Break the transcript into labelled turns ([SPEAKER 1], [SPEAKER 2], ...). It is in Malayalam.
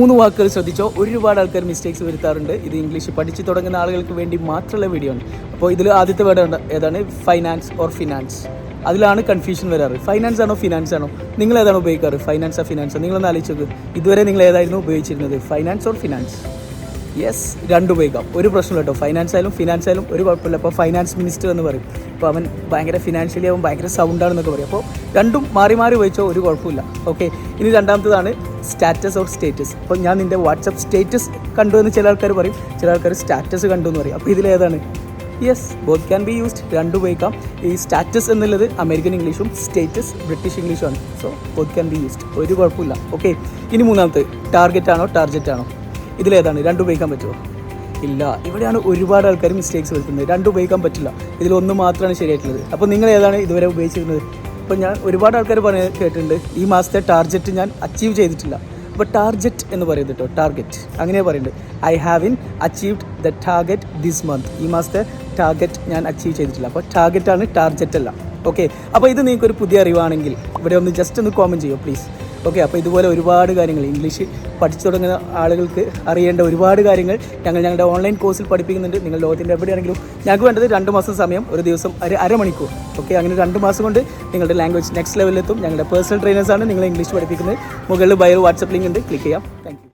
[SPEAKER 1] മൂന്ന് വാക്കുകൾ ശ്രദ്ധിച്ചോ? ഒരുപാട് ആൾക്കാർ മിസ്റ്റേക്സ് വരുത്താറുണ്ട്. ഇത് ഇംഗ്ലീഷ് പഠിച്ചു തുടങ്ങുന്ന ആളുകൾക്ക് വേണ്ടി മാത്രമുള്ള വീഡിയോ ആണ്. അപ്പോൾ ഇതിൽ ആദ്യത്തെ വേർഡ് ഏതാണ്? ഫൈനാൻസ് ഓർ ഫിനാൻസ് അതിലാണ് കൺഫ്യൂഷൻ വരാറ്. ഫൈനാൻസ് ആണോ ഫിനാൻസ് ആണോ? നിങ്ങൾ ഏതാണ് ഉപയോഗിക്കാറ്? ഫൈനാൻസ് ആ ഫിനാൻസ് നിങ്ങളൊന്ന് ആലോചിച്ച് നോക്ക്. ഇതുവരെ നിങ്ങൾ ഏതായിരുന്നു ഉപയോഗിച്ചിരുന്നത്? ഫൈനാൻസ് ഓർ ഫിനാൻസ് യെസ് രണ്ടും ഉപയോഗിക്കാം. ഒരു പ്രശ്നമില്ല കേട്ടോ. ഫൈനാൻസ് ആയാലും ഫിനാൻസ് ആയാലും ഒരു കുഴപ്പമില്ല. അപ്പോൾ ഫൈനാൻസ് മിനിസ്റ്റർ എന്ന് പറയും. അപ്പോൾ അവൻ ഭയങ്കര ഫിനാൻഷ്യലി അവൻ ഭയങ്കര സൗണ്ടാണെന്നൊക്കെ പറയും. അപ്പോൾ രണ്ടും മാറി മാറി ഉപയോഗിച്ചോ ഒരു കുഴപ്പമില്ല. ഓക്കെ ഇനി രണ്ടാമത്തതാണ് സ്റ്റാറ്റസ് ഓർ സ്റ്റേറ്റസ് അപ്പോൾ ഞാൻ നിന്റെ വാട്സപ്പ് സ്റ്റേറ്റസ് കണ്ടു എന്ന് ചില ആൾക്കാർ പറയും. ചില ആൾക്കാർ സ്റ്റാറ്റസ് കണ്ടു എന്ന് പറയും. അപ്പോൾ ഇതിലേതാണ്? Yes both can be used രണ്ട് ഉപയോഗിക്കാം. ഈ സ്റ്റാറ്റസ് എന്നുള്ളത് അമേരിക്കൻ ഇംഗ്ലീഷും സ്റ്റേറ്റസ് ബ്രിട്ടീഷ് ഇംഗ്ലീഷും ആണ് so both can be used ഒരു കുഴപ്പമില്ല. ഓക്കെ ഇനി മൂന്നാമത്തെ. ടാർഗറ്റ് ആണോ ടാർജറ്റ് ആണോ? ഇതിലേതാണ്. രണ്ട് ഉപയോഗിക്കാൻ പറ്റുമോ? ഇല്ല. ഇവിടെയാണ് ഒരുപാട് ആൾക്കാർ മിസ്റ്റേക്സ് വരുത്തുന്നത്. രണ്ട് ഉപയോഗിക്കാൻ പറ്റില്ല. ഇതിലൊന്ന് മാത്രമാണ് ശരിയായിട്ടുള്ളത്. അപ്പോൾ നിങ്ങൾ ഏതാണ് ഇതുവരെ ഉപയോഗിച്ചിരുന്നത്? അപ്പോൾ ഞാൻ ഒരുപാട് ആൾക്കാർ പറഞ്ഞ കേട്ടിട്ടുണ്ട് ഈ മാസത്തെ ടാർജറ്റ് ഞാൻ അച്ചീവ് ചെയ്തിട്ടില്ല. അപ്പോൾ ടാർജറ്റ് എന്ന് പറയുന്നത് കേട്ടോ ടാർഗറ്റ് അങ്ങനെ പറയുന്നുണ്ട്. I have in achieved the target this month ഈ മാസത്തെ ടാർഗറ്റ് ഞാൻ അച്ചീവ് ചെയ്തിട്ടില്ല. അപ്പോൾ ടാർഗറ്റാണ് ടാർജറ്റ് അല്ല. ഓക്കെ അപ്പോൾ ഇത് നിങ്ങൾക്കൊരു പുതിയ അറിവാണെങ്കിൽ ഇവിടെ ഒന്ന് ജസ്റ്റ് ഒന്ന് കോമന്റ് ചെയ്യുമോ പ്ലീസ് ഓക്കെ അപ്പോൾ ഇതുപോലെ ഒരുപാട് കാര്യങ്ങൾ ഇംഗ്ലീഷ് പഠിച്ചു തുടങ്ങുന്ന ആളുകൾക്ക് അറിയേണ്ട ഒരുപാട് കാര്യങ്ങൾ ഞങ്ങൾ ഞങ്ങളുടെ ഓൺലൈൻ കോഴ്സിൽ പഠിപ്പിക്കുന്നുണ്ട്. നിങ്ങൾ ലോകത്തിന്റെ എവിടെയാണെങ്കിലും ഞങ്ങൾക്ക് വേണ്ടത് രണ്ട് മാസം സമയം ഒരു ദിവസം ഒരു അരമണിക്കൂർ. ഓക്കെ അങ്ങനെ രണ്ട് മാസം കൊണ്ട് നിങ്ങളുടെ ലാംഗ്വേജ് നെക്സ്റ്റ് ലെവലിലെത്തും ഞങ്ങളുടെ പേഴ്സണൽ ട്രെയിനേഴ്സാണ് നിങ്ങളെ ഇംഗ്ലീഷ് പഠിപ്പിക്കുന്നത്. മുകളിൽ ബയോ വാട്സപ്പ് ലിങ്ക് ഉണ്ട്. ക്ലിക്ക് ചെയ്യാം.